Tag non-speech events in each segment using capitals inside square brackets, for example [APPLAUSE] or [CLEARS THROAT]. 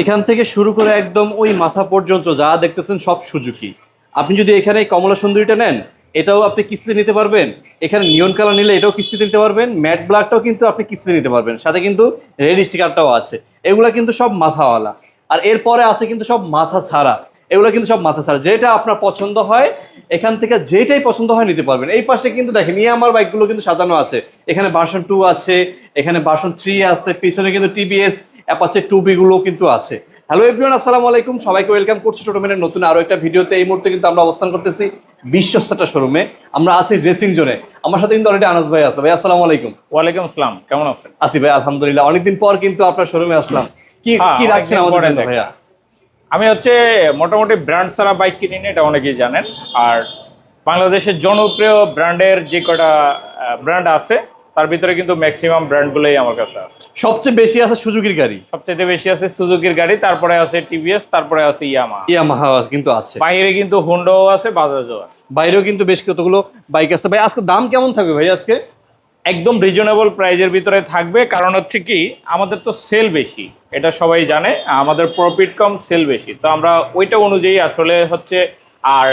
এখান থেকে শুরু করে একদম ওই মাথা পর্যন্ত যা দেখতেছেন সব সুজুকি। আপনি যদি এখানে কমলা সুন্দরীটা নেন, এটাও আপনি কিস্তিতে নিতে পারবেন। এখানে নিয়ন কালার নিলে এটাও কিস্তিতে নিতে পারবেন। ম্যাট ব্ল্যাকটাও কিন্তু আপনি কিস্তিতে নিতে পারবেন। সাথে কিন্তু রেড স্টিকারটাও আছে। এগুলা কিন্তু সব মাথাওয়ালা। আর এরপরে আছে কিন্তু সব মাথা ছাড়া। এগুলো কিন্তু সব মাথা ছাড়া। যেটা আপনার পছন্দ হয়, এখান থেকে যেটাই পছন্দ হয় নিতে পারবেন। এই পাশে কিন্তু দেখেন, এই আমার বাইকগুলো কিন্তু সাজানো আছে। এখানে বাসন টু আছে, এখানে বাসন থ্রি আছে, পিছনে কিন্তু টিবিএস অ্যাপাচে টু বি গুলো কিন্তু আছে। হ্যালো এভরিওয়ান আসসালামু আলাইকুম। সবাইকে ওয়েলকাম করছি টোটোমেনের নতুন আরও একটা ভিডিওতে। এই মুহূর্তে কিন্তু আমরা অবস্থান করতেছি বিশ্বস্তটা শোরুমে আমরা আছি রেসিং জোনে আমার সাথে কিন্তু অলরেডি আনাস ভাই আছে। ভাই আসসালামু আলাইকুম। ওয়ালাইকুম আসসালাম। কেমন আছেন? আসি ভাই আলহামদুলিল্লাহ। অনেকদিন পর কিন্তু আপনার শোরুমে আসলাম। কি হ্যাঁ, কি রাখছেন আমাদের ভাইয়া? আমি হচ্ছে মোটামুটি ব্র্যান্ড ছাড়া বাইক কিনি না, এটা অনেকেই জানেন। আর বাংলাদেশের জনপ্রিয় ব্র্যান্ডের যে কটা ব্র্যান্ড আছে তার ভিতরে কিন্তু ম্যাক্সিমাম ব্র্যান্ডগুলোই আমার কাছে আছে। সবচেয়ে বেশি আছে সুজুকির গাড়ি? সবচেয়ে বেশি আছে সুজুকির গাড়ি তারপরে আছে টিভিএস তারপরে আছে ইয়ামা। ইয়ামাহা কিন্তু আছে। বাইরে কিন্তু হুন্ডাও আছে বাজাজও আছে। বাইরেও কিন্তু বেশ কতগুলো বাইক আছে। ভাই আজকে দাম কেমন থাকবে ভাই আজকে? একদম রিজনেবল প্রাইজের ভিতরে থাকবে কারণ হচ্ছে কি আমাদের তো সেল বেশি এটা সবাই জানে আমাদের প্রফিট কম সেল বেশি। তো আমরা ওইটা অনুযায়ী আসলে হচ্ছে আর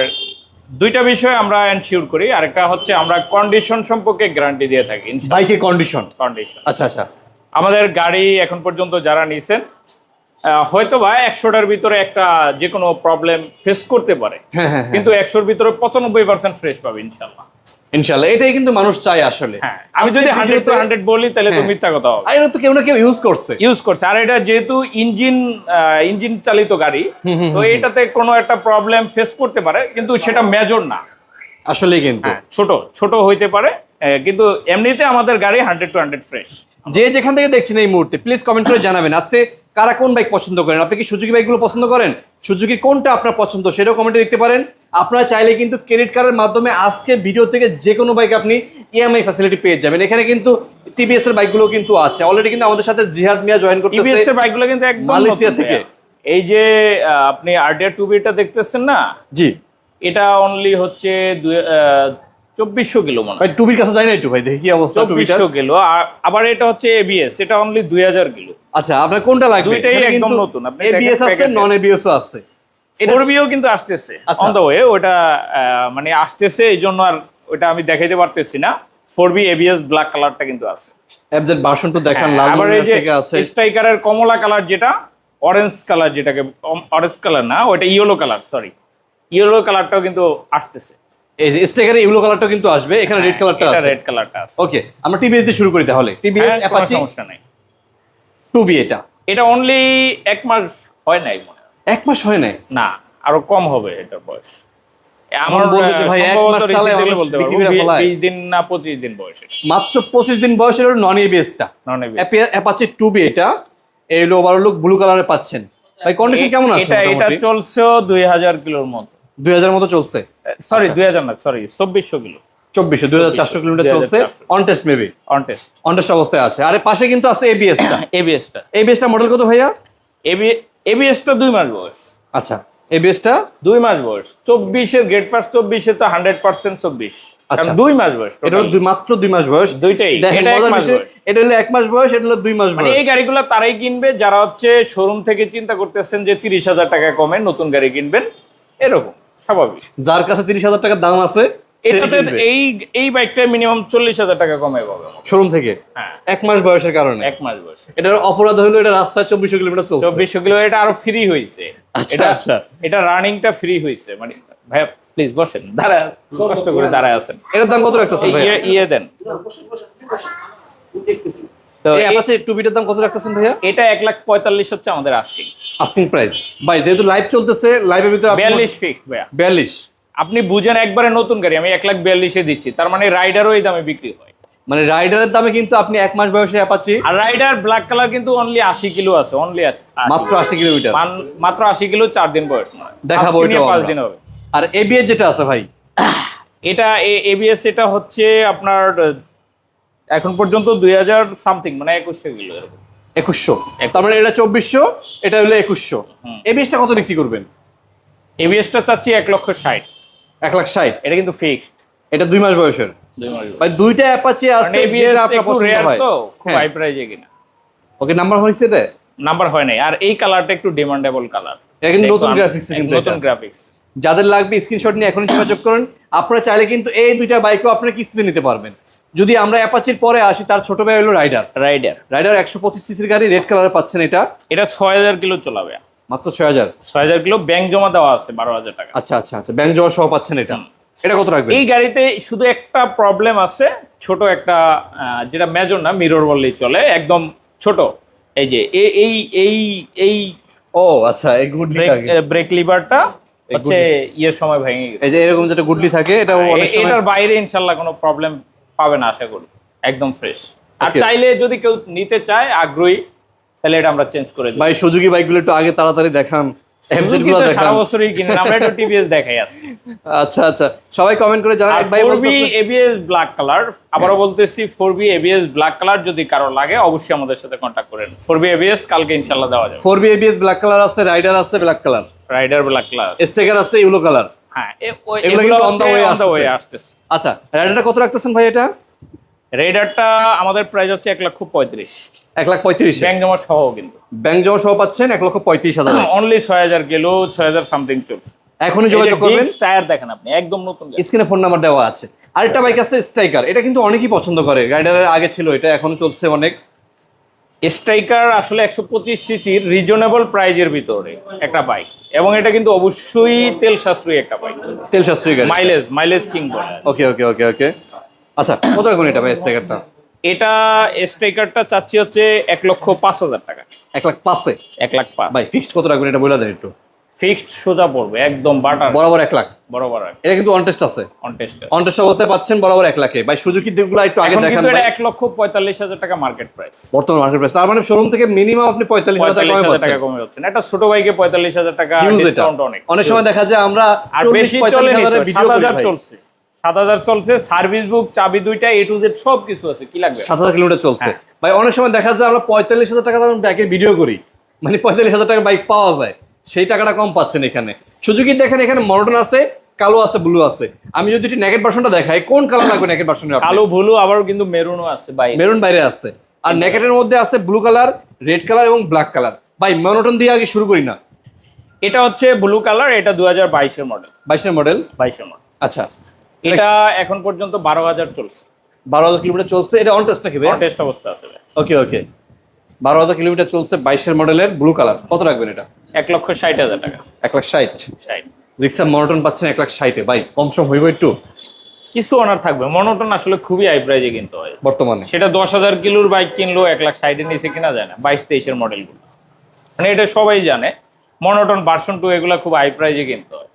দুইটা বিষয় আমরা এনশিওর করি। আরেকটা হচ্ছে আমরা কন্ডিশন সম্পর্কে গ্যারান্টি দিয়ে থাকি বাইকে কন্ডিশন কন্ডিশন আচ্ছা আচ্ছা। আমাদের গাড়ি এখন পর্যন্ত যারা নিছেন হয়তো বা একশোটার ভিতরে একটা যে কোনো প্রবলেম ফেস করতে পারে। হ্যাঁ হ্যাঁ কিন্তু একশোর ভিতরে পঁচানব্বই পার্সেন্ট ফ্রেশ পাবে ইনশাল্লাহ ইনশাল্লাহ এটাই কিন্তু মানুষ চায় আসলে। হ্যাঁ আমি যদি হান্ড্রেড টু হান্ড্রেড বলি তাহলে তো হ্যাঁ। মিথ্যা কথা হবে। এটা তো কেউ না কেউ ইউজ করছে। ইউজ করছে। আর এটা যেহেতু ইঞ্জিন ইঞ্জিন চালিত গাড়ি তো এটাতে কোনো একটা প্রবলেম ফেস করতে পারে কিন্তু সেটা মেজর না। আসলেই কিন্তু। হ্যাঁ ছোট ছোট হইতে পারে কিন্তু এমনিতে আমাদের গাড়ি হান্ড্রেড টু হান্ড্রেড ফ্রেশ যে যেখান থেকে দেখছেন এই মুহূর্তে প্লিজ কমেন্ট করে জানাবেন। আজকে কারা কোন বাইক পছন্দ করেন? আপনি কি সুজুকি বাইকগুলো পছন্দ করেন? সুজুকি কোনটা আপনার পছন্দ সেটাও কমেন্টে লিখতে পারেন। আপনারা চাইলে কিন্তু ক্রেডিট কার্ডের মাধ্যমে আজকে ভিডিও থেকে যে কোনো বাইক আপনি ইএমআই ফ্যাসিলিটি পেয়ে যাবেন। এখানে কিন্তু টিভিএস এর বাইকগুলো কিন্তু আছে। অলরেডি কিন্তু আমাদের সাথে জিহাদ মিয়া জয়েন টিভিএস করতেছে এর বাইকগুলো কিন্তু একদম মালয়েশিয়া থেকে। এই যে আপনি আরডিআর টু বিটা দেখতেছেন না? জি। এটা অনলি হচ্ছে চব্বিশশো কিলো মনে হয়। টুবির কাছে যাই না একটু ভাই দেখি কি অবস্থা চব্বিশশো কিলো আর আবার এটা হচ্ছে এবিএস এটা অনলি দুই হাজার কিলো। আচ্ছা আপনার কোনটা লাগবে? দুইটাই একদম নতুন। এবিএস আছে নন এবিএস আছে। এটা- কিন্তু আসতেছে। অন দ্য ওয়ে ওটা মানে আসতেছে এই জন্য আর ওটা আমি দেখাইতে পারতেছি না। ফোর বি এবিএস ব্ল্যাক কালারটা কিন্তু আছে। এফজেড ভার্সন টু দেখান হ্যাঁ, লাল আবার এই যে আছে। স্ট্রাইকারের কমলা কালার যেটা অরেঞ্জ কালার যেটাকে অরেঞ্জ কালার না ওটা ইয়েলো কালার সরি ইয়েলো কালারটাও কিন্তু আসতেছে। এই যে স্টিকারে কালারটা কিন্তু আসবে এখানে রেড কালারটা আছে। রেড কালারটা আছে। ওকে আমরা টিভিএস দিয়ে শুরু করি তাহলে। টিভিএস হ্যাঁ, অ্যাপাচি সমস্যা নাই। 2B এটা। এটা অনলি এক মাস হয় নাই মনে হয়। এক মাস হয় নাই? না আরও কম হবে এটার বয়স। আমার বলবে যে ভাই, এক মাস recent চালায় বলতে পারব। করে ফেলায়। বিশ দিন না পঁচিশ দিন বয়স এটা। মাত্র 25 দিন বয়সের নন এবিএসটা নন অ্যাপাচি 2B এটা এই হলো ওভারঅল লুক ব্লু কালারে পাচ্ছেন। ভাই কন্ডিশন কেমন আছে এটা এটা চলছে দুই হাজার কিলোর মতো। 2000 মতো চলছে। সরি আচ্ছা। দুই হাজার না সরি চব্বিশশো কিলো। 2400 2400 কিলোমিটার চলছে। 2400 on test maybe on test on test অবস্থায় আছে। আর পাশে কিন্তু আছে এবিএসটা এবিএসটা এবিএসটা মডেল কত ভাইয়া? এবিএসটা দুই মাস বয়স। আচ্ছা এবিএসটা দুই মাস বয়স। চব্বিশের গেট ফার্স্ট চব্বিশে তো হান্ড্রেড পার্সেন্ট চব্বিশ। আচ্ছা। দুই মাস বয়স এটা দুই মাত্র দুই মাস বয়স। দুইটাই। দেখেন এটা এক মাস বয়স। এটা হলো এক মাস বয়স এটা হলো দুই মাস মানে বয়স। এই গাড়িগুলো তারাই কিনবে যারা হচ্ছে শোরুম থেকে চিন্তা করতেছেন যে তিরিশ হাজার টাকা কমে নতুন গাড়ি কিনবেন এরকম। স্বাভাবিক। যার কাছে তিরিশ হাজার টাকার দাম আছে এটাতে এই এই বাইকটা মিনিমাম চল্লিশ হাজার টাকা কমে পাবে শোরুম থেকে? হ্যাঁ। এক মাস বয়সের কারণে? এক মাস বয়স এটার অপরাধ হলো এটা রাস্তায় চব্বিশশো কিলোমিটার চলছে। চব্বিশশো কিলো এটা আরও ফ্রি হয়েছে আচ্ছা, এটা আচ্ছা। এটা রানিংটা ফ্রি হয়েছে মানে ভাইয়া প্লিজ বসেন। দাঁড়া কষ্ট করে দাঁড়ায় আছেন। এটার দাম কত রাখতেছেন ইয়ে- ইয়ে দেন। তো অ্যাপাচি টুবিটার দাম কত রাখতেছেন ভাইয়া? এটা এক লাখ পঁয়তাল্লিশ হচ্ছে আমাদের আস্কিং আস্কিং প্রাইস ভাই যেহেতু লাইভ চলতেছে লাইভের ভিতরে বিয়াল্লিশ ফিক্সড ভাইয়া। বিয়াল্লিশ। আপনি বুঝেন একবারে নতুন গাড়ি আমি এক লাখ বিয়াল্লিশে দিচ্ছি। তার মানে রাইডারও এই দামে বিক্রি হয়। মানে রাইডারের দামে কিন্তু আপনি এক মাস বয়সে অ্যাপাচি আর রাইডার ব্ল্যাক কালার কিন্তু অনলি আশি কিলো আছে অনলি মাত্র আশি কিলোমিটার। মাত্র আশি কিলো চার দিন বয়স দেখাবো ওইটাও পাঁচ দিন হবে। আর এবিএস যেটা আছে ভাই? এটা এবিএস এটা হচ্ছে আপনার এখন পর্যন্ত দুই হাজার সামথিং মানে একুশশো কিলো এরকম। একুশশো। তার মানে এটা চব্বিশশো এটা হলো একুশশো। এবিএসটা কত বিক্রি করবেন? এবিএসটা চাচ্ছি এক লক্ষ ষাট। এক লাখ ষাট। এটা কিন্তু ফিক্সড। এটা দুই মাস বয়সের। ভাই দুইটা অ্যাপাচি আছে এবিএস আপনার রেয়ার তো খুব হ্যাঁ। হাই প্রাইজে কিনা। ওকে নাম্বার হয়েছে নাম্বার হয় নাই। আর এই কালারটা একটু ডিমান্ডেবল কালার এটা কিন্তু নতুন graphics কিন্তু নতুন গ্রাফিক্স যাদের লাগবে স্ক্রিনশট নিয়ে এখনই যোগাযোগ করুন। আপনারা চাইলে কিন্তু এই দুইটা বাইকও আপনারা কিস্তিতে নিতে পারবেন। যদি আমরা অ্যাপাচির পরে আসি তার ছোট ভাই হলো রাইডার রাইডার রাইডার একশো পঁচিশ সিসির গাড়ি রেড কালারে পাচ্ছেন এটা। এটা ছয় হাজার কিলো চলাবে। মাত্র ছয় হাজার? ছয় হাজার কিলো ব্যাংক জমা দেওয়া আছে বারো হাজার টাকা। আচ্ছা আচ্ছা আচ্ছা ব্যাংক জমা সহ পাচ্ছেন এটা। এটা কত রাখবেন? এই গাড়িতে শুধু একটা প্রবলেম আছে ছোট একটা যেটা মেজর না মিরর বললেই চলে একদম ছোট। এই যে এই এই এই ও আচ্ছা এই গুডলি ব্রেক লিভারটা হচ্ছে ইয়ের সময় ভেঙে গেছে। এই যে এরকম যেটা গুডলি থাকে এটা অনেক সময় এটার বাইরে ইনশাল্লাহ কোনো প্রবলেম পাবে না আশা করি। একদম ফ্রেশ আর চাইলে যদি কেউ নিতে চায় আগ্রহী তাহলে এটা আমরা চেঞ্জ করে ভাই সুজুকি বাইকগুলো একটু আগে তাড়াতাড়ি দেখান। আচ্ছা আচ্ছা। সবাই কমেন্ট করে জানান। এবিএস ব্ল্যাক কালার আবারও বলতেছি four B ABS black colour যদি কারও লাগে অবশ্যই আমাদের সাথে কন্ট্যাক্ট করেন। ফোর বি এবিএস কালকে ইনশাল্লাহ দেওয়া যাবে। Four B ABS black colour আছে রাইডার আছে black colour rider black colour sticker আছে ইউলো কালার হ্যাঁ এগুলো আসতেছে। আচ্ছা কত রাখতেছেন ভাই এটা? রেডারটা আমাদের প্রাইস হচ্ছে এক লক্ষ পঁয়ত্রিশ। এক লাখ পঁয়ত্রিশ। ব্যাংক জমা সহ কিন্তু। ব্যাংক জমা সহ পাচ্ছেন এক লক্ষ পঁয়ত্রিশ হাজার। [CLEARS THROAT] অনলি ছয় হাজার ছয় হাজার সামথিং চলছে। এখনই যোগাযোগ করবেন। টায়ার দেখেন আপনি একদম নতুন স্ক্রিনে ফোন নাম্বার দেওয়া আছে। আরেকটা বাইক আছে স্ট্রাইকার এটা কিন্তু অনেকেই পছন্দ করে। রাইডারের আগে ছিল এটা এখনও চলছে অনেক। স্ট্রাইকার আসলে একশো পঁচিশ সিসির রিজনেবল প্রাইজের ভিতরে একটা বাইক এবং এটা কিন্তু অবশ্যই তেল সাশ্রয়ী একটা বাইক তেল সাশ্রয়ী গাড়ি। Mileage mileage king okay okay okay okay আচ্ছা কত এখন এটা ভাই স্ট্রাইকারটা এটা স্ট্রাইকারটা চাচ্ছি হচ্ছে এক লক্ষ পাঁচ হাজার টাকা। এক লাখ পাঁচে? এক লাখ পাঁচ। ভাই ফিক্সড কত রাখবেন এটা বলে দেন একটু। ফিক্সড সোজা পড়বে একদম বাটার। বরাবর এক লাখ। বরাবর এটা কিন্তু অনটেস্ট আছে। অনটেস্ট অনটেস্ট অবস্থায় পাচ্ছেন বরাবর এক লাখে। ভাই সুজুকি দিকগুলো একটু আগে দেখান এটা এক লক্ষ পঁয়তাল্লিশ হাজার টাকা মার্কেট প্রাইস বর্তমান মার্কেট প্রাইস তার মানে শোরুম থেকে মিনিমাম আপনি পঁয়তাল্লিশ হাজার টাকা কমে হাজার টাকা পাচ্ছেন। কমে যাচ্ছে না একটা ছোট বাইকে পঁয়তাল্লিশ হাজার টাকা ডিসকাউন্ট অনেক। অনেক সময় দেখা যায় আমরা আর বেশি সাত চলছে। সাত হাজার চলছে সার্ভিস বুক চাবি দুইটা এ টু জেড সব কিছু আছে। কি লাগবে? সাত হাজার কিলোমিটার চলছে। হ্যাঁ। ভাই অনেক সময় দেখা যায় আমরা পঁয়তাল্লিশ হাজার টাকা দাম ব্যাকের ভিডিও করি। মানে পঁয়তাল্লিশ হাজার টাকা বাইক পাওয়া যায়। সেই টাকাটা কম পাচ্ছেন এখানে। সুজুকি দেখেন এখানে মডার্ন আছে কালো আছে ব্লু আছে। আমি যদি একটু নেকেট ভার্সনটা দেখাই কোন কালার লাগবে নেকেট ভার্সনের কালো ভুলু আবার কিন্তু মেরুনও আছে বাইরে মেরুন বাইরে আছে। আর নেকেটের মধ্যে আছে ব্লু কালার রেড কালার এবং ব্ল্যাক কালার ভাই মনোটন দিয়ে আগে শুরু করি না? এটা হচ্ছে ব্লু কালার এটা দু হাজার বাইশের মডেল বাইশের মডেল বাইশের মডেল আচ্ছা। এটা এখন পর্যন্ত বারো হাজার চলছে। বারো হাজার কিলোমিটার চলছে। এটা অন টেস্ট নাকি ভাই টেস্ট অবস্থা আছে ওকে ওকে বারো হাজার কিলোমিটার চলছে বাইশের মডেলের ব্লু কালার কত রাখবেন এটা? এক লক্ষ ষাট হাজার টাকা। এক লাখ ষাট? ষাট। রিক্সা মনোটন পাচ্ছেন এক লাখ ষাটে ভাই কম সম হইব একটু? কিছু অনার থাকবে। মনোটন আসলে খুবই হাই প্রাইজে কিনতে হয়। বর্তমানে? সেটা দশ হাজার কিলোর বাইক কিনলেও এক লাখ ষাটের নিচে কিনা যায় না। বাইশ তেইশের মডেলগুলো মানে এটা সবাই জানে মনোটন ভার্সন টু এগুলো খুব হাই প্রাইজে কিনতে হয়।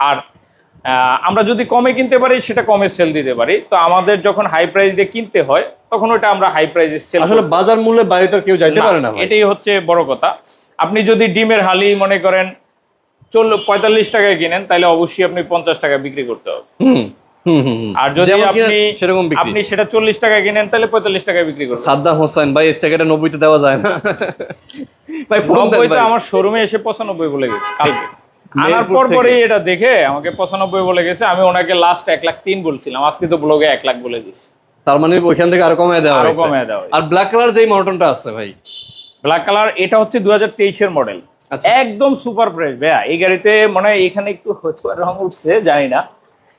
আর আমরা যদি কমে কিনতে পারি সেটা কমে সেল দিতে পারি। তো আমাদের যখন হাই প্রাইস দিয়ে কিনতে হয় তখন ওটা আমরা হাই প্রাইসে সেল আসলে বাজার মূল্যে বাইরে তো কেউ যাইতে পারে না এটাই হচ্ছে বড় কথা। আপনি যদি ডিমের হালি মনে করেন চল পঁয়তাল্লিশ টাকায় কিনেন তাহলে অবশ্যই আপনি পঞ্চাশ টাকা বিক্রি করতে হবে। আর যদি আপনি সেরকম আপনি সেটা চল্লিশ কিনেন তাহলে পঁয়তাল্লিশ টাকায় বিক্রি করবেন। সাদ্দাম হোসেন ভাই স্টাকেটা নব্বইতে দেওয়া যায় না। ভাই। আমার শোরুমে এসে পঁচানব্বই বলে গেছে। কালকে আনার পর। পরেই এটা দেখে আমাকে পঁচানব্বই বলে গেছে। আমি ওনাকে লাস্ট এক লাখ তিন বলছিলাম। আজকে তো ব্লগে এক লাখ বলে দিচ্ছি তার মানে ওইখান থেকে আরও কমায় দেওয়া আরও কমায় দেওয়া আর ব্ল্যাক কালার যেই মনোটনটা আছে ভাই ব্ল্যাক কালার এটা হচ্ছে দু হাজার তেইশের মডেল। একদম সুপার ফ্রেশ ভাইয়া। এই গাড়িতে মনে হয় এখানে একটু হয়তো রং উঠছে জানি না।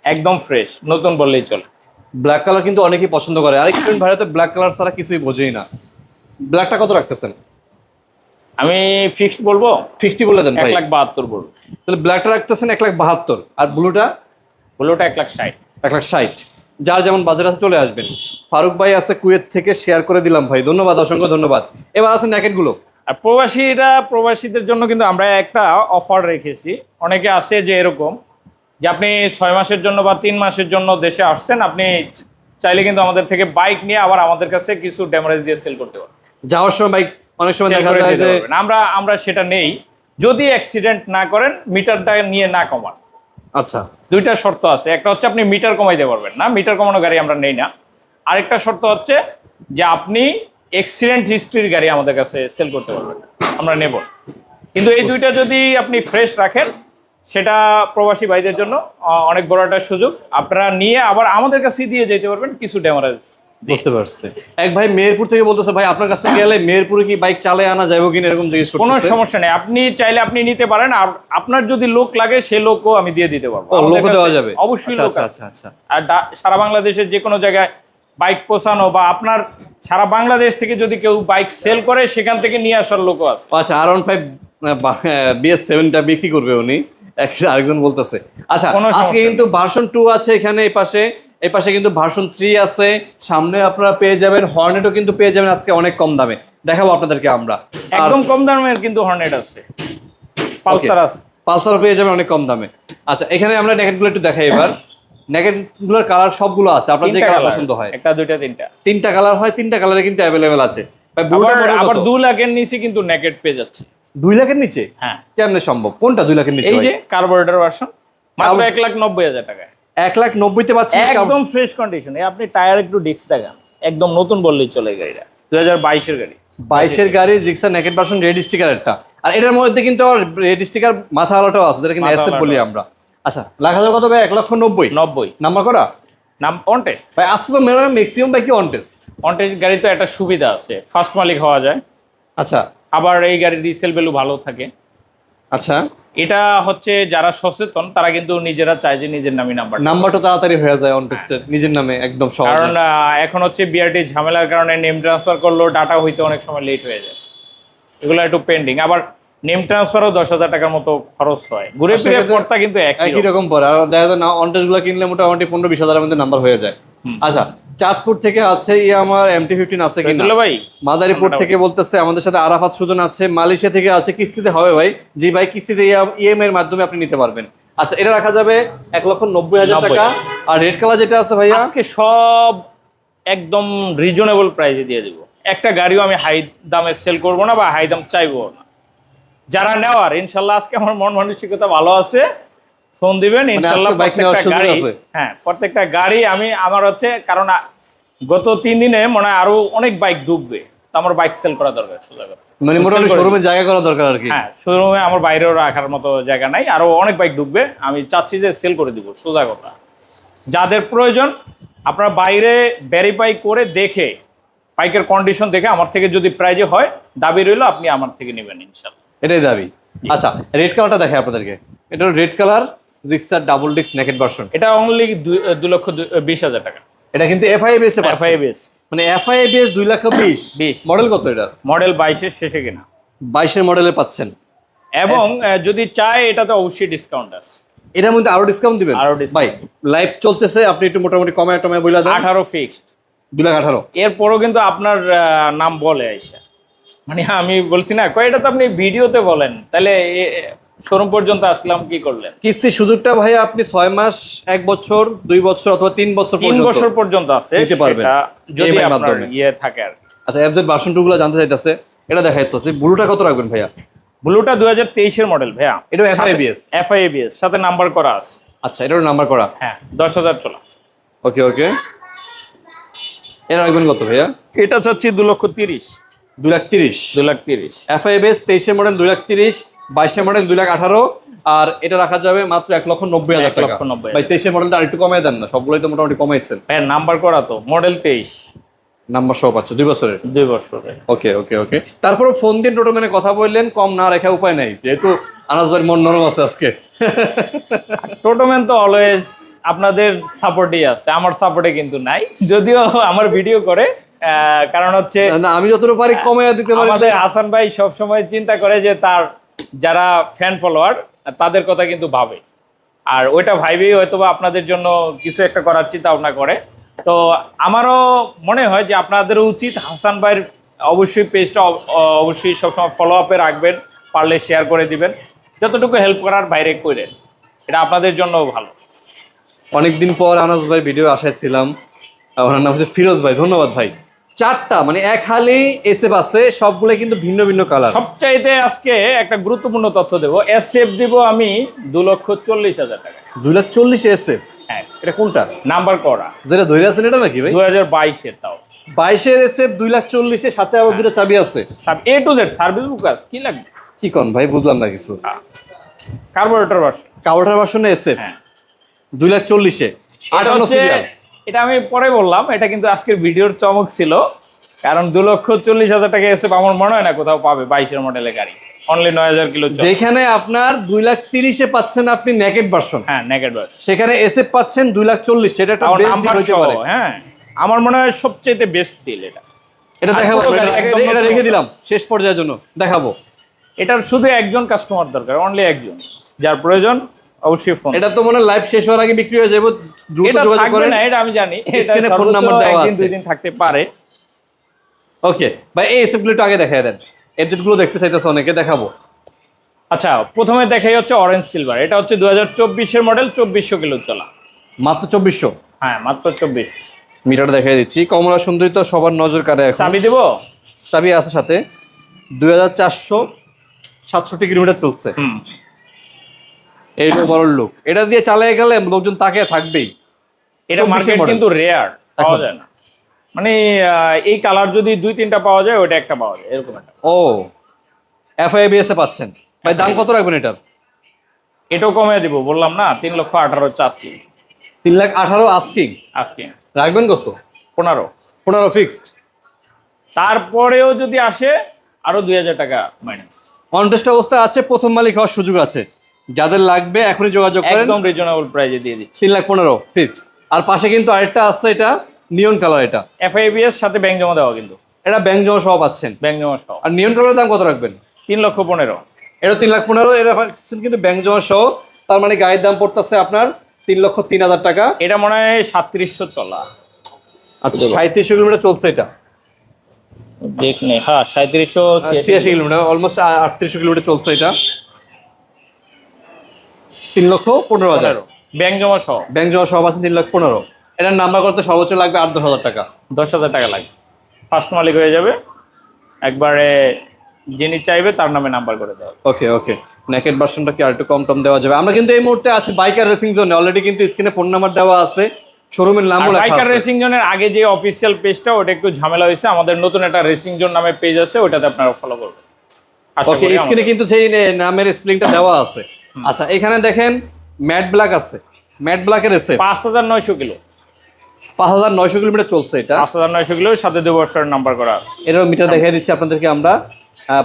একদম ফ্রেশ নতুন বললেই চলে। ব্ল্যাক কালার কিন্তু অনেকেই পছন্দ করে। আর একটু ভাইরা ব্ল্যাক কালার ছাড়া কিছুই বোঝেই না। ব্ল্যাকটা কত রাখতেছেন? আমি ফিক্সড বলব? ফিক্সটি বলে দেন এক লাখ বাহাত্তর বলব। তাহলে ব্ল্যাকটা রাখতেছেন এক লাখ বাহাত্তর। আর ব্লুটা ব্লুটা এক লাখ ষাট। এক লাখ ষাট। যার যেমন বাজার আছে চলে আসবেন। ফারুক ভাই আছে কুয়েত থেকে শেয়ার করে দিলাম ভাই। ধন্যবাদ অসংখ্য ধন্যবাদ। এবার আছে ন্যাকেটগুলো। আর প্রবাসীরা প্রবাসীদের জন্য কিন্তু আমরা একটা অফার রেখেছি। অনেকে আছে যে এরকম যে আপনি ছয় মাসের জন্য বা তিন মাসের জন্য দেশে আসছেন আপনি চাইলে কিন্তু আমাদের থেকে বাইক নিয়ে আবার আমাদের কাছে কিছু ড্যামারেজ দিয়ে সেল করতে পারবেন যাওয়ার সময় বাইক অনেক সময় দেখা যায় যে আমরা আমরা সেটা নেই। যদি অ্যাক্সিডেন্ট না করেন মিটারটা নিয়ে না কমান। আচ্ছা। দুইটা শর্ত আছে। একটা হচ্ছে আপনি মিটার কমাইতে পারবেন না। মিটার কমানো গাড়ি আমরা নেই না। আরেকটা শর্ত হচ্ছে যে আপনি এক্সিডেন্ট হিস্ট্রির গাড়ি আমাদের কাছে সেল করতে পারবেন আমরা নেব। কিন্তু এই দুইটা যদি আপনি ফ্রেশ রাখেন, সেটা প্রবাসী ভাইদের জন্য অনেক বড় একটা সুযোগ। আপনারা নিয়ে আবার আমাদের কাছে দিয়ে যেতে পারবেন কিছু ড্যামারেজ বুঝতে পারছি। এক ভাই মেহেরপুর থেকে বলতেছে ভাই আপনার কাছে গেলে মেহেরপুরে কি বাইক চালায় আনা যাবে কিনা এরকম জিজ্ঞেস কোনো সমস্যা নেই। আপনি চাইলে আপনি নিতে পারেন আর আপনার যদি লোক লাগে সেই লোকও আমি দিয়ে দিতে পারব। আমাদের দেওয়া যাবে? অবশ্যই আচ্ছা, লোক আচ্ছা আচ্ছা আচ্ছা। আর সারা বাংলাদেশের যে কোনো জায়গায় বাইক পোষানো বা আপনার সারা বাংলাদেশ থেকে যদি কেউ বাইক সেল করে সেখান থেকে নিয়ে আসার লোকও আছে। আচ্ছা আর ওয়ান ফাইভ বিএস সেভেনটা বিক্রি করবে উনি। এক- আরেকজন বলতেছে। আচ্ছা আজকে কিন্তু ভার্সন টু আছে এখানে এই পাশে। এই পাশে কিন্তু ভার্সন থ্রি আছে। সামনে আপনারা পেয়ে যাবেন হর্নেটও কিন্তু পেয়ে যাবেন আজকে অনেক কম দামে। দেখাবো আপনাদেরকে আমরা। একদম কম দামের কিন্তু হর্নেট আছে। পালসার আছে। পালসার পেয়ে যাবেন অনেক কম দামে। আচ্ছা এখানে আমরা নেকেটগুলো একটু দেখাই এবার। নেকেটগুলোর কালার সবগুলো আছে। আপনার যে কালার পছন্দ হয়। একটা দুইটা তিনটা। তিনটা কালার হয় তিনটা কালারে কিন্তু অ্যাভেলেবেল আছে। আবার? দু লাখের নিচে কিন্তু নেকেট পেয়ে যাচ্ছে। দুই লাখের নিচে? হ্যাঁ। কেমনে সম্ভব? কোনটা দুই লাখের নিচে এই যে কার্বোরেটর ভার্সন মাত্র এক লাখ নব্বই হাজার টাকায়। এক লাখ নব্বইতে পাচ্ছি একদম ফ্রেশ কন্ডিশনে আপনি টায়ার একটু ডিস্ক দেখান। একদম নতুন বললেই চলে গাড়িটা। দুই হাজার বাইশের গাড়ি। বাইশের গাড়ির Gixxer naked version red sticker একটা। আর এটার মধ্যে কিন্তু আবার রেড স্টিকার মাথা আলাটাও আছে যেটা কিন্তু এসএফ বলি আমরা। আচ্ছা লাখ হাজার কত ভাই? এক লক্ষ নব্বই। নব্বই। নাম্বার করা নাম অন টেস্ট ভাই আজকে তো মেরো maximum bike on test on test গাড়ি তো একটা সুবিধা আছে। ফার্স্ট মালিক হওয়া যায়। আচ্ছা। আবার এই গাড়ির রিসেল ভ্যালু ভালো থাকে। আচ্ছা। এটা হচ্ছে যারা সচেতন তারা কিন্তু নিজেরা চায় যে নিজের নামে নাম্বার নাম্বারটা তাড়াতাড়ি হয়ে যায় অন টেস্টের নিজের নামে একদম সহজ। কারণ এখন হচ্ছে বিআরটি ঝামেলার কারণে নেম ট্রান্সফার করলেও ডাটা হইতে অনেক সময় লেট হয়ে যায়। এগুলো একটু পেন্ডিং আবার নেম ট্রান্সফারও দশ হাজার টাকার মতো খরচ হয়। ঘুরে ফিরে পড়তা কিন্তু একই রকম। পরে আর দেখা যায় না অন টেস্টগুলো কিনলে মোটামুটি পনেরো বিশ হাজারের মধ্যে নাম্বার হয়ে যায়। আচ্ছা চাঁদপুর থেকে আছে ই আমার এমটি ফিফটিন আছে কিনা? ভাই। মাদারীপুর থেকে বলতেছে আমাদের সাথে আরাফাত সুজন আছে মালয়েশিয়া থেকে আছে কিস্তিতে হবে ভাই। জি ভাই কিস্তিতে ইএম এর মাধ্যমে আপনি নিতে পারবেন। আচ্ছা এটা রাখা যাবে এক লক্ষ নব্বই হাজার টাকা। আর রেড কালার যেটা আছে ভাই আজকে সব একদম রিজনেবল প্রাইসে দিয়ে দিব। একটা গাড়িও আমি হাই দামে সেল করব না বা হাই দাম চাইব না। যারা নেওয়ার ইনশাল্লাহ আজকে আমার মন মানসিকতা ভালো আছে। ফোন দিবেন প্রত্যেকটা গাড়ি হ্যাঁ প্রত্যেকটা গাড়ি আমি আমার হচ্ছে কারণ গত তিন দিনে মনে হয় আরও অনেক বাইক ডুববে। তো আমার বাইক সেল করা দরকার সোজা মানে মোটামুটি শোরুমে জায়গা করা দরকার আর কি। হ্যাঁ শোরুমে আমার বাইরেও রাখার মতো জায়গা নাই আরও অনেক বাইক ঢুকবে আমি চাচ্ছি যে সেল করে দিব সোজা কথা। যাদের প্রয়োজন আপনারা বাইরে ভেরিফাই করে দেখে বাইকের কন্ডিশন দেখে আমার থেকে যদি প্রাইজে হয় দাবি রইল আপনি আমার থেকে নেবেন ইনশাল্লাহ। এটাই দাবি। আচ্ছা রেড কালারটা দেখাই আপনাদেরকে। এটা red colour Gixxer double disc naked version এটা অনলি দু লক্ষ বিশ হাজার টাকা। এটা কিন্তু এফআই বেস এফআই বেস মানে এফআই বেস দুই লক্ষ বিশ। [COUGHS] বিশ। মডেল কত এটা? মডেল বাইশের শেষে কিনা। বাইশের মডেলে পাচ্ছেন। এবং যদি চায় এটাতে অবশ্যই ডিসকাউন্ট আছে। এটার মধ্যে আরও ডিসকাউন্ট দিবেন? আরও ভাই লাইভ চলতেছে আপনি একটু মোটামুটি কমায় টমায় বলে দেন। আঠারো ফিক্সড দুই লাখ আঠারো। এরপরও কিন্তু আপনার নাম বলে আইসা। মানে আমি বলছি না কয় এটা তো আপনি ভিডিওতে বলেন। তাহলে শোরুম পর্যন্ত আসলাম কি করলেন? কিস্তির সুযোগটা ভাই আপনি ছয় মাস এক বছর দুই বছর অথবা তিন বছর তিন বছর পর্যন্ত আছে নিতে পারবেন। যদি আপনার ইয়ে থাকে আর আচ্ছা এফজেড ভার্সন জানতে চাইতেছে এটা দেখা যাচ্ছে ব্লুটা কত রাখবেন ভাইয়া? ব্লুটা দুই হাজার তেইশের মডেল ভাইয়া। এটা FIABS এফআইএবিএস সাথে নাম্বার করা আছে। আচ্ছা এটার নাম্বার করা। হ্যাঁ দশ হাজার চলা। ওকে ওকে এটা রাখবেন কত ভাইয়া? এটা চাচ্ছি দু লক্ষ তিরিশ। দুই লাখ তিরিশ। দু লাখ তিরিশ। এফআইএস তেইশের মডেল দুই লাখ তিরিশ বাইশের মডেল দুই লাখ আঠারো আর এটা রাখা যাবে মাত্র এক লক্ষ নব্বই হাজার লক্ষ নব্বই ভাই তেইশের মডেলটা আরেকটু কমাই দেন না সবগুলোই তো মোটামুটি কমাইছেন। হ্যাঁ নাম্বার করা তো মডেল তেইশ। নাম্বার সব আছে দুই বছরের? দুই বছরে ওকে ওকে ওকে তারপরে ফোন দিন টোটো মেনে কথা বললেন কম না রেখা উপায় নাই যেহেতু আনাজ ভাই মন নরম আছে আজকে। টোটোম্যান তো অলওয়েজ আপনাদের সাপোর্টই আছে আমার সাপোর্টে কিন্তু নাই যদিও আমার ভিডিও করে কারণ হচ্ছে না আমি যতটুকু পারি কমাইয়া দিতে পারি। আমাদের হাসান ভাই সবসময় চিন্তা করে যে তার যারা ফ্যান ফলোয়ার তাদের কথা কিন্তু ভাবে। আর ওইটা ভাইবেই হয়তো বা আপনাদের জন্য কিছু একটা করার চিন্তা ভাবনা করে। তো আমারও মনে হয় যে আপনাদের উচিত হাসান ভাইয়ের অবশ্যই পেজটা অবশ্যই সবসময় ফলো আপে রাখবেন, পারলে শেয়ার করে দিবেন। যতটুকু হেল্প করার বাইরে করেন এটা আপনাদের জন্য ভালো। অনেকদিন পর আনাজ ভাই ভিডিও আশায় ছিলাম। ওনার নাম হচ্ছে ফিরোজ ভাই, ধন্যবাদ ভাই। চারটা মানে এক হালি এসএফ আছে সবগুলো কিন্তু ভিন্ন ভিন্ন কালার। সবচাইতে আজকে একটা গুরুত্বপূর্ণ তথ্য দেবো। এস এফ দিব আমি দু লক্ষ চল্লিশ হাজার টাকা। দুই লাখ চল্লিশ এসএফ? হ্যাঁ এটা কোনটা? নাম্বার করা যেটা ধরে আছেন এটা নাকি ভাই? দু হাজার বাইশের তাও। বাইশের এসএফ দুই লাখ চল্লিশের সাথে আবার দুটো চাবি আছে। A to Z service book আছে কি লাগবে? কি কন ভাই বুঝলাম না কিছু। কার্বোরেটর বাস কাউটার বাসনে এসএফ। হ্যাঁ। দুই লাখ চল্লিশে আটান্ন সিরিয়াল। এটা আমি পরে বললাম এটা কিন্তু আজকের ভিডিওর চমক ছিল কারণ দু লক্ষ চল্লিশ হাজার টাকা এসে আমার মনে হয় না কোথাও পাবে বাইশের মডেলের গাড়ি। অনলি নয় হাজার কিলো যেখানে আপনার দুই লাখ তিরিশে পাচ্ছেন আপনি নেকেট ভার্সন হ্যাঁ নেকেট বাস সেখানে এসে পাচ্ছেন দুই লাখ চল্লিশ সেটা একটা নাম্বার। হ্যাঁ আমার মনে হয় সবচেয়ে বেস্ট ডিল এটা। এটা দেখাবো এটা রেখে দিলাম শেষ পর্যায়ের জন্য দেখাবো। এটার শুধু একজন কাস্টমার দরকার অনলি একজন যার প্রয়োজন অবশ্যই ফোন এটা তো মনে হয় লাইভ শেষ হওয়ার আগে বিক্রি হয়ে যাবে দ্রুত যোগাযোগ করেন না এটা আমি জানি। স্ক্রিনে ফোন নাম্বার দেওয়া আছে। দুই দিন থাকতে পারে। ওকে ভাই এই এসএফগুলো একটু আগে দেখায় দেন। এডজেটগুলো দেখতে চাইতেছে অনেকে দেখাবো। আচ্ছা প্রথমে দেখাই হচ্ছে অরেঞ্জ সিলভার এটা হচ্ছে দু হাজার চব্বিশের মডেল চব্বিশশো কিলো চলা। মাত্র চব্বিশশো? হ্যাঁ মাত্র চব্বিশ। মিটারটা দেখাই দিচ্ছি। কমলা সুন্দরী তো সবার নজর কাড়ে এখন। চাবি দেবো? চাবি আছে সাথে। দুই হাজার চারশো সাতষট্টি কিলোমিটার চলছে। হুম। এই বড় [COUGHS] লোক। এটা দিয়ে চালিয়ে গেলে লোকজন তাকে থাকবেই। এটা মার্কেট কিন্তু রেয়ার পাওয়া যায় না। মানে এই কালার যদি দুই তিনটা পাওয়া যায় ওটা একটা পাওয়া যায় এরকম একটা। ও এফআইবিএস এ পাচ্ছেন। ভাই দাম কত রাখবেন এটার? এটাও কমে দিব বললাম না তিন লক্ষ আঠারো চাচ্ছি। তিন লাখ আঠারো আস্কিং আজকে রাখবেন কত? পনেরো। পনেরো ফিক্সড তারপরেও যদি আসে আরও দুই হাজার টাকা মাইনাস অনটেস্ট অবস্থা আছে প্রথম মালিক হওয়ার সুযোগ আছে। যাদের লাগবে এখনই যোগাযোগ করেন। একদম রিজনেবল প্রাইজে দিয়ে দিচ্ছি। তিন লাখ পনেরো। ফিক্স আর পাশে কিন্তু আরেকটা আছে এটা নিয়ন কালার এটা। এফআইবিএস সাথে ব্যাংক জমা দেওয়া কিন্তু। এটা ব্যাংক জমা সহ পাচ্ছেন। ব্যাংক জমা সহ। আর নিয়ন কালারের দাম কত রাখবেন? তিন লক্ষ পনেরো। এটা তিন লাখ পনেরো এটা পাচ্ছেন কিন্তু ব্যাংক জমা সহ। তার মানে গায়ের দাম পড়তেছে আপনার তিন লক্ষ তিন হাজার টাকা। এটা মনে হয় সাতত্রিশশো চলা। আচ্ছা সাঁত্রিশশো কিলোমিটার চলছে এটা। দেখনে হ্যাঁ সাঁত্রিশশো ছিয়াশি কিলোমিটার অলমোস্ট আটত্রিশশো কিলোমিটার চলছে এটা। তিন লক্ষ পনেরো হাজার। ব্যাংক জমা সহ? ব্যাংক জমা সহ আছে তিন লক্ষ পনেরো। এটার নাম্বার করতে সর্বোচ্চ লাগবে আট দশ হাজার টাকা। দশ হাজার টাকা লাগবে। ফার্স্ট মালিক হয়ে যাবে। একবারে যিনি চাইবে তার নামে নাম্বার করে দেওয়া ওকে ওকে। নেকেট ভার্সনটা কি আর একটু কম টম দেওয়া যাবে? আমরা কিন্তু এই মুহূর্তে আছি বাইকার রেসিং জোনে অলরেডি কিন্তু স্ক্রিনে ফোন নাম্বার দেওয়া আছে। শোরুমের নামও লেখা বাইকার রেসিং জোনের আগে যে অফিসিয়াল পেজটা ওটা একটু ঝামেলা হয়েছে। আমাদের নতুন একটা রেসিং জোন নামে পেজ আছে ওটাতে আপনারা ফলো করবেন। ওকে করি স্ক্রিনে কিন্তু সেই নামের স্প্লিংটা দেওয়া আছে। আচ্ছা এখানে দেখেন ম্যাট ব্ল্যাক আছে। ম্যাট ব্ল্যাকের এসে পাঁচ হাজার নয়শো কিলো। পাঁচ হাজার নয়শো কিলোমিটার চলছে এটা। পাঁচ হাজার নয়শো কিলো সাথে দু বছরের নাম্বার করা আছে। মিটার দেখাই দিচ্ছি আপনাদেরকে আমরা।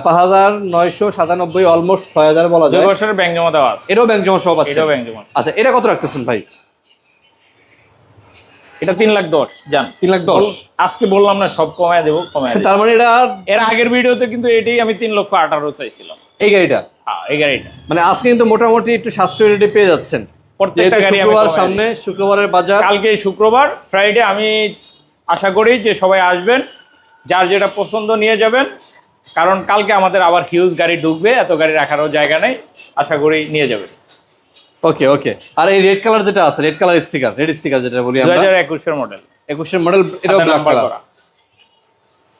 পাঁচ হাজার নয়শো সাতানব্বই অলমোস্ট ছয় হাজার বলা যায়। বছরের ব্যাংক জমা দেওয়া আছে। এটাও ব্যাংক জমা সব আছে। এটাও ব্যাংক জমা আচ্ছা এটা কত রাখতেছেন ভাই? এটা তিন লাখ দশ জান। তিন লাখ দশ। আজকে বললাম না সব কমায় দেবো কমায় তার মানে এটা এর আগের ভিডিওতে কিন্তু এটাই আমি তিন লক্ষ আঠারো চাইছিলাম। এই গাড়িটা? এই গাড়িটা। মানে আজকে কিন্তু মোটামুটি একটু সাশ্রয়ী রেটে পেয়ে যাচ্ছেন। প্রত্যেকটা গাড়ি শুক্রবার সামনে শুক্রবারের বাজার। কালকে শুক্রবার ফ্রাইডে আমি আশা করি যে সবাই আসবেন যার যেটা পছন্দ নিয়ে যাবেন কারণ কালকে আমাদের আবার হিউজ গাড়ি ঢুকবে এত গাড়ি রাখারও জায়গা নেই আশা করি নিয়ে যাবেন। ওকে ওকে আর এই রেড কালার যেটা আছে red colour sticker red sticker যেটা বলি দু আমরা হাজার একুশের মডেল একুশের মডেল এটাও ব্ল্যাক কালার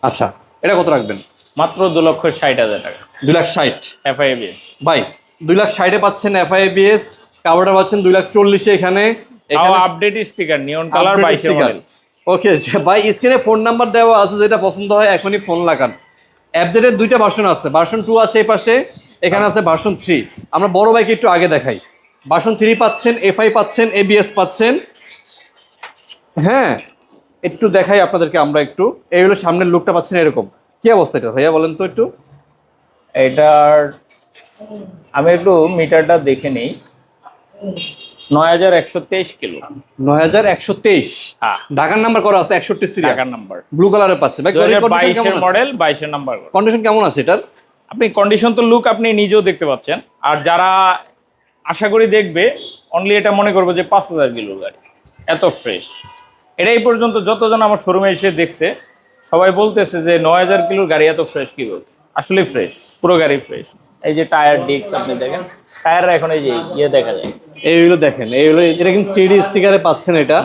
আচ্ছা এটা কত রাখবেন? মাত্র দু লক্ষ ষাট হাজার টাকা। দুই লাখ ষাট। এফআইবিএস ভাই দুই লাখ ষাটে পাচ্ছেন এফআইবিএস কাভারটা পাচ্ছেন দুই লাখ চল্লিশে এখানে। Update sticker neon colour model okay ভাই স্ক্রিনে ফোন নাম্বার দেওয়া আছে যেটা পছন্দ হয় এখনই ফোন লাগান। অ্যাপজেটের দুইটা ভার্সন আছে। ভার্সন টু আছে এই পাশে এখানে আছে ভার্সন থ্রি আমরা বড় বাইকে একটু আগে দেখাই। ভার্সন থ্রি পাচ্ছেন এফআই পাচ্ছেন এবিএস পাচ্ছেন। হ্যাঁ একটু দেখাই আপনাদেরকে আমরা একটু। এই হলো সামনের লুকটা পাচ্ছেন এরকম। কি অবস্থা এটা? ভাইয়া বলেন তো একটু। এটার আমি একটু মিটারটা দেখে নিই। নয় হাজার একশো তেইশ কিলো। নয় হাজার একশো তেইশ? হ্যাঁ। ঢাকার নাম্বার করা আছে একষট্টি সিরিয়াল। টাকার নাম্বার ব্লু ভাই বাইশের মডেল বাইশের নাম্বার কন্ডিশন কেমন আছে এটার? আপনি কন্ডিশন তো লুক আপনি নিজেও দেখতে পাচ্ছেন। আর যারা আশা করি দেখবে অনলি এটা মনে করব যে পাঁচ হাজার কিলোর গাড়ি। এত ফ্রেশ এটা এই পর্যন্ত যতজন আমার শোরুমে এসে দেখছে সবাই বলতেছে যে নয় হাজার কিলোর গাড়ি এত ফ্রেশ কি বলছে? আসলে ফ্রেশ পুরো গাড়ি ফ্রেশ এই যে টায়ার ডিস্ক আপনি দেখেন টায়ার এখন এই যে ইয়ে দেখা যায়। এইগুলো দেখেন এইগুলো এটা কিন্তু থ্রি স্টিকারে পাচ্ছেন এটা।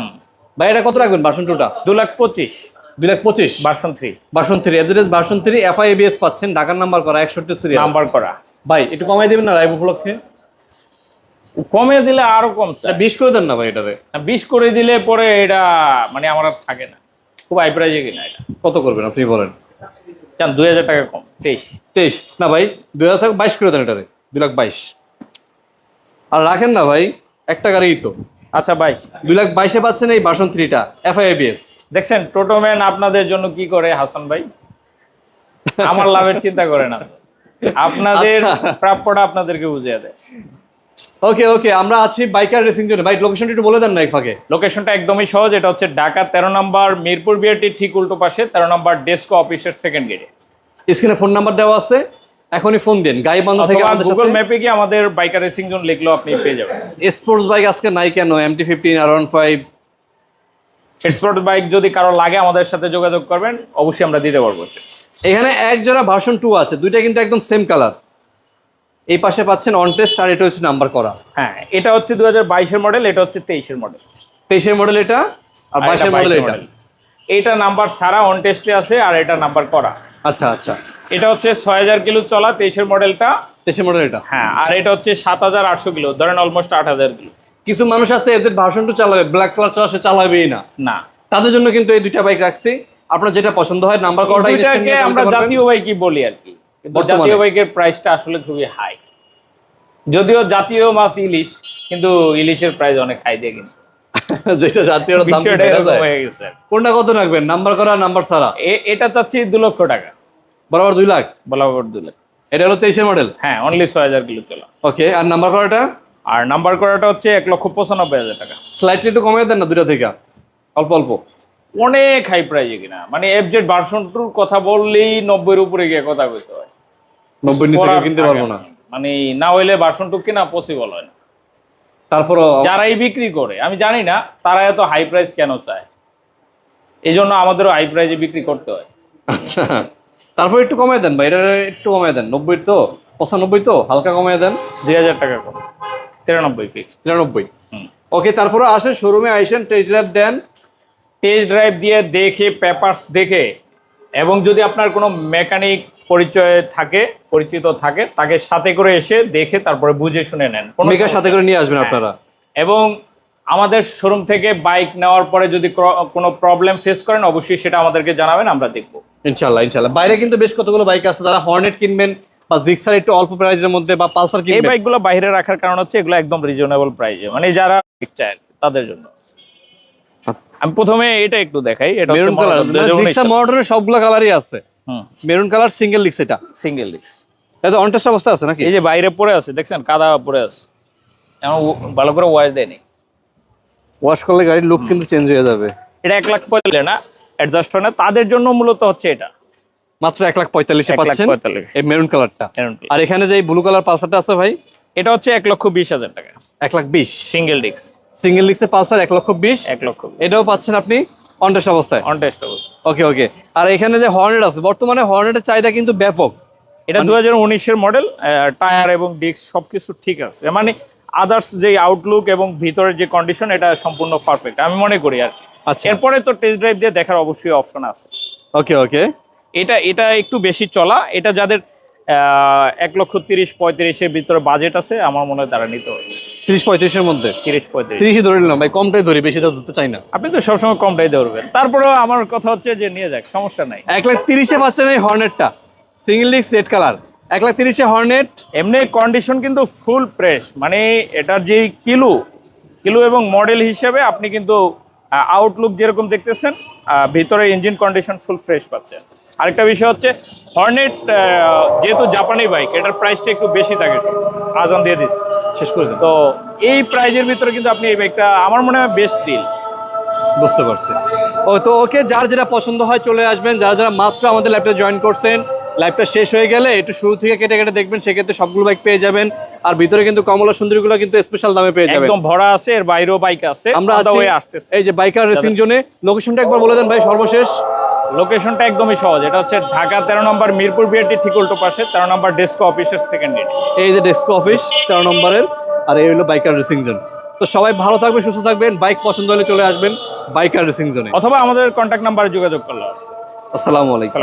ভাই এটা কত রাখবেন? ভার্সন টুটা দু লাখ পঁচিশ। দুই লাখ পঁচিশ? Version three version three average version three FI ABS পাচ্ছেন ঢাকার নাম্বার করা একষট্টি সিরিয়াল নাম্বার করা। ভাই একটু কমাই দিবেন না লাইভ উপলক্ষে? কমে দিলে আরও কম বিশ করে দেন না ভাই এটাতে বিশ করে দিলে পরে এটা মানে আমার আর থাকে না। খুব হাই প্রাইজে কিনা এটা। কত করবেন আপনি বলেন? চান দুই হাজার টাকা কম তেইশ। তেইশ? না ভাই দুই হাজার টাকা বাইশ করে দেন এটাতে দুই লাখ বাইশ। আর রাখেন না ভাই একটা গাড়িই তো। আচ্ছা ভাই দুই লাখ বাইশে পাচ্ছেন এই ভার্সন থ্রিটা এফআইবিএস দেখছেন টোটোম্যান আপনাদের জন্য কি করে হাসান ভাই? আমার লাভের চিন্তা করে না। আপনাদের আচ্ছা। প্রাপ্যটা আপনাদেরকে বুঝিয়ে দেয়। ওকে ওকে আমরা আছি বাইকার রেসিং জোনে। ভাই লোকেশনটা একটু বলে দেন না এক ফাঁকে। লোকেশনটা একদমই সহজ এটা হচ্ছে ঢাকা তেরো নম্বর মিরপুর বিআরটি ঠিক উল্টো পাশে তেরো নম্বর ডেস্কো অফিসের সেকেন্ড গেটে স্ক্রিনে ফোন নাম্বার দেওয়া আছে এখনই ফোন দিন। গাইবান্ধা থেকে আমাদের গুগল ম্যাপে গিয়ে আমাদের বাইকার রেসিং জোন লিখলেও আপনি পেয়ে যাবেন। স্পোর্টস বাইক আজকে নাই কেন? MT fifteen R one five export bike যদি কারও লাগে আমাদের সাথে যোগাযোগ করবেন অবশ্যই আমরা দিতে পারব। এখানে এক জোড়া ভার্সন টু আছে দুইটা কিন্তু একদম সেম কালার এই পাশে পাচ্ছেন অন টেস্ট আর এটা হচ্ছে নাম্বার করা। হ্যাঁ এটা হচ্ছে দু হাজার বাইশের মডেল এটা হচ্ছে তেইশের মডেল তেইশের মডেল এটা? আর বাইশের মডেল এটা? এটা নাম্বার সারা অন টেস্টে আছে আর এটা নাম্বার করা। আচ্ছা আচ্ছা। এটা হচ্ছে ছয় হাজার কিলো চলা তেইশের মডেলটা তেইশের মডেল এটা? হ্যাঁ আর এটা হচ্ছে সাত হাজার আটশো কিলো ধরেন অলমোস্ট আট হাজার কিলো। কিছু মানুষ আছে এদের ভার্সন টু চালাবে ব্ল্যাক কালার চালা সে চালাবেই না। না। তাদের জন্য কিন্তু এই দুইটা বাইক রাখছি। আপনার যেটা পছন্দ হয় নাম্বার করাটা আমরা জাতীয় বাইকই বলি আর কি। কিন্তু জাতীয় বাইকের প্রাইসটা আসলে খুবই হাই যদিও জাতীয় মাছ ইলিশ কিন্তু ইলিশের প্রাইস অনেক হাই দিয়ে কিন্তু [LAUGHS] যেটা জাতীয় দাম বিষয়টা বেড়ে এরকম যায়। হয়ে গেছে। কোনটা কত রাখবেন? নাম্বার করা নাম্বার ছাড়া? এটা চাচ্ছি দু লক্ষ টাকা। বরাবর দুই লাখ? বলাবর দু লাখ। এটা হলো তেইশের মডেল হ্যাঁ অনলি ছয় হাজার কিলো ওকে আর নাম্বার করাটা? আর নাম্বার করাটা হচ্ছে এক লক্ষ পঁচানব্বই হাজার টাকা। স্লাইটলি একটু কমিয়ে দেন না দুইটা থেকে? অল্প অল্প। অনেক হাই প্রাইজে কিনা। মানে এফজেড ভার্সন টুর কথা বললেই নব্বইয়ের উপরে গিয়ে কথা বলতে হয়। নব্বই নিচে কেউ কিনতে পারব না। মানে না হইলে ভার্সন টু কিনা পসিবল হয় না। তারপরও যারাই বিক্রি করে আমি জানি না তারা এত হাই প্রাইস কেন চায়? এই জন্য আমাদেরও হাই প্রাইজে বিক্রি করতে হয়। আচ্ছা তারপর একটু কমায় দেন ভাই এটা একটু কমায় দেন নব্বই তো পঁচানব্বই তো হালকা কমায় দেন। দুই হাজার টাকা কম তিরানব্বই ফিক্স তিরানব্বই। ওকে তারপরে আসেন শোরুমে আইসেন টেস্ট ড্রাইভ দেন। টেস্ট ড্রাইভ দিয়ে দেখে পেপারস দেখে এবং যদি আপনার কোনো মেকানিক পরিচয় থাকে পরিচিত থাকে তাকে সাথে করে এসে দেখে তারপরে বুঝে শুনে নেন। মেকার সাথে করে নিয়ে আসবেন হ্যাঁ। আপনারা। এবং আমাদের শোরুম থেকে বাইক নেওয়ার পরে যদি কোনো প্রবলেম ফেস করেন অবশ্যই সেটা আমাদেরকে জানাবেন আমরা দেখব। ইনশাল্লাহ ইনশাল্লাহ বাইরে কিন্তু বেশ কতগুলো বাইক আছে যারা হর্নেট কিনবেন বা জিক্সার একটু অল্প প্রাইসের মধ্যে বা পালসার এই কিনবেন। বাইকগুলো বাইরে রাখার কারণ হচ্ছে এগুলো একদম রিজনেবল প্রাইসে মানে যারা চায় তাদের জন্য। আমি প্রথমে এটা একটু দেখাই এটা কালার মডেলের সবগুলো কালারই আছে। মেরুন কালার সিঙ্গেল লিক্স এটা। সিঙ্গেল লিক্স এটা অনটেস্ট অবস্থা আছে নাকি? এই যে বাইরে পড়ে আছে দেখছেন? কাদা পড়ে আছে। এমন ভালো করে ওয়াশ দেয়নি ওয়াশ করলে গাড়ির লুক কিন্তু চেঞ্জ হয়ে যাবে। এটা এক লাখ পঁয়তাল্লিশ না? অ্যাডজাস্ট হয় না তাদের জন্য মূলত হচ্ছে এটা। মাত্র এক লাখ পঁয়তাল্লিশে পাচ্ছেন পঁয়তাল্লিশ। এই মেরুন কালারটা। আর এখানে যে ব্লু কালার পালসারটা আছে ভাই? এটা হচ্ছে এক লক্ষ বিশ হাজার টাকা। এক লাখ বিশ। সিঙ্গেল ডিস্ক সিঙ্গেল লিক্সে পালসার এক লক্ষ বিশ। এক লক্ষ এটাও পাচ্ছেন আপনি? অনটেস্ট অবস্থায়? অন টেস্ট অবশ্য ওকে ওকে। আর এখানে যে হর্নেট আছে বর্তমানে হর্নেটের চাহিদা কিন্তু ব্যাপক। এটা দু হাজার উনিশের মডেল টায়ার এবং ডিস্ক সবকিছু ঠিক আছে। মানে আদার্স যে আউটলুক এবং ভিতরের যে কন্ডিশন এটা সম্পূর্ণ পারফেক্ট আমি মনে করি আর আচ্ছা। এরপরে তো টেস্ট ড্রাইভ দিয়ে দেখার অবশ্যই অপশন আছে। ওকে ওকে। এটা এটা একটু বেশি চলা। এটা যাদের আহ, এক লক্ষ তিরিশ পঁয়ত্রিশের ভিতরে বাজেট আছে আমার মনে হয় তারা নিতে হবে তিরিশ পঁয়ত্রিশের মধ্যে। তিরিশ পঁয়ত্রিশ। তিরিশই ধরে নিলাম ভাই কমটাই ধরি বেশি ধরতে চাই না। আপনি তো সবসময় কমটাই ধরবেন। তারপরেও আমার কথা হচ্ছে যে নিয়ে যাক সমস্যা নাই। এক লাখ তিরিশে পাচ্ছেন এই হর্নেটটা। সিঙ্গেল লিক্স রেড কালার এক লাখ তিরিশে হর্নেট। এমনি কন্ডিশন কিন্তু ফুল ফ্রেশ মানে এটার যে কিলো কিলো এবং মডেল হিসেবে আপনি কিন্তু আউটলুক যেরকম দেখতেছেন ভিতরে ইঞ্জিন কন্ডিশন ফুল ফ্রেশ পাচ্ছেন। আরেকটা বিষয় হচ্ছে হর্নেট যেহেতু জাপানি বাইক এটার প্রাইসটা একটু বেশি থাকে। আজান দিয়ে দিস শেষ করে তো এই প্রাইজের ভিতরে কিন্তু আপনি এই বাইকটা আমার মনে হয় বেস্ট ডিল বুঝতে পারছি। ও তো ওকে যার যেটা পছন্দ হয় চলে আসবেন। যারা যারা মাত্র আমাদের ল্যাবটা জয়েন করছেন লাইভটা শেষ হয়ে গেলে একটু শুরু থেকে কেটে কেটে দেখবেন সেক্ষেত্রে সবগুলো বাইক পেয়ে যাবেন। আর ভিতরে কিন্তু কমলা সুন্দরীগুলো কিন্তু স্পেশাল দামে পেয়ে যাবেন। একদম ভরা আছে এর বাইরেও বাইক আছে আমরা এই যে বাইকার রেসিং জোনে। লোকেশনটা একবার বলে দেন ভাই সর্বশেষ। লোকেশনটা একদমই সহজ। এটা হচ্ছে ঢাকা তেরো নম্বর মিরপুর বিআরটি ঠিক উল্টো পাশে তেরো নম্বর ডেস্কো অফিসের সেকেন্ড গেট এই যে ডেস্ক অফিস তেরো নম্বরের আর এই হলো বাইকার রেসিং জোন তো সবাই ভালো থাকবেন সুস্থ থাকবেন বাইক পছন্দ হলে চলে আসবেন বাইকার রেসিং জোনে অথবা আমাদের কন্ট্যাক্ট নাম্বারে যোগাযোগ করলাম আসসালামু আলাইকুম।